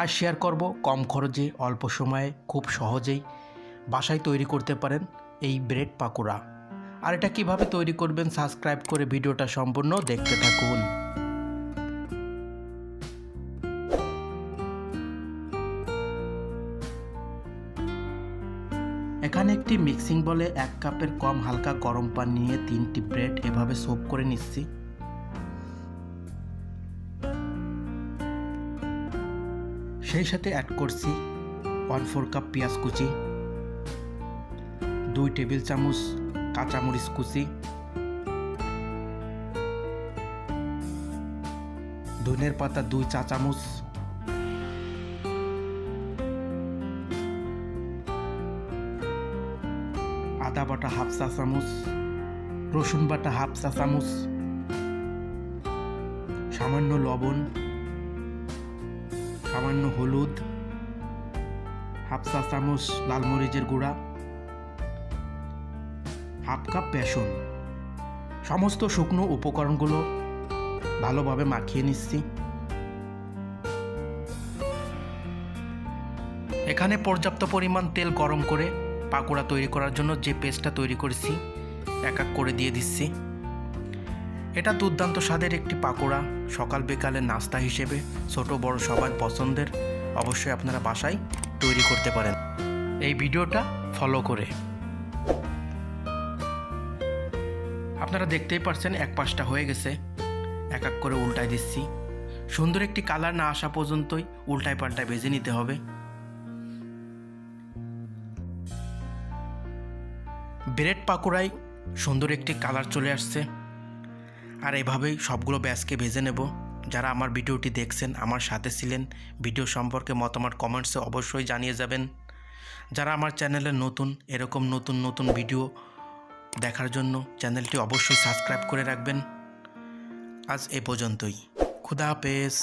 আর share করব কম খরচে, অল্প সময়ে, খুব সহজেই। বাসায় তৈরি করতে পারেন এই ব্রেড পাকোড়া। আর এটা কীভাবে তৈরি করবেন সাবস্ক্রাইব করে ভিডিওটা সম্পূর্ণ দেখতে থাকুন। এখানে একটি মিক্সিং বলে এক কাপের কম হালকা গরম পানি নিয়ে তিনটি ব্রেড এভাবে সোপ করে নিচ্ছি। সেই সাথে অ্যাড করছি ওয়ান ফোর কাপ পেঁয়াজ কুচি, দুই টেবিল চামচ কাঁচামরিচ কুচি ধনের পাতা দুই চা চামচ, আদা বাটা হাফ চা চামচ, রসুন বাটা হাফ চা চামচ, সামান্য লবণ সামান্য হলুদ, হাফ চা চামচ লাল মরিচের গুঁড়া, হাফ কাপ বেসন, সমস্ত শুকনো উপকরণগুলো ভালোভাবে মাখিয়ে নিচ্ছি। এখানে পর্যাপ্ত পরিমাণ তেল গরম করে পাকোড়া তৈরি করার জন্য যে পেস্টটা তৈরি করেছি, এক এক করে দিয়ে দিচ্ছি। এটা দুর্দান্ত স্বাদের একটি পাকোড়া, সকাল বিকালে নাস্তা হিসেবে, ছোট বড় সবার পছন্দের। অবশ্যই আপনারা বাসায় তৈরি করতে পারেন। এই ভিডিওটা ফলো করে। আপনারা দেখতেই পারছেন এক পাশটা হয়ে গেছে। এক এক করে উল্টায় দিচ্ছি। সুন্দর একটি কালার না আসা পর্যন্তই উল্টায় পাল্টায় ভেজে নিতে হবে। ব্রেড পাকোড়ায় সুন্দর একটি কালার চলে আসছে। আর এভাবেই সবগুলো ব্যাসকে ভেজে নেব। যারা আমার ভিডিওটি দেখছেন, আমার সাথে ছিলেন, ভিডিও সম্পর্কে মতামত কমেন্টসে অবশ্যই জানিয়ে যাবেন। যারা আমার চ্যানেলে নতুন, এরকম নতুন নতুন ভিডিও দেখার জন্য চ্যানেলটি অবশ্যই সাবস্ক্রাইব করে রাখবেন। আজ এ পর্যন্তই। খুদা হাফেজ।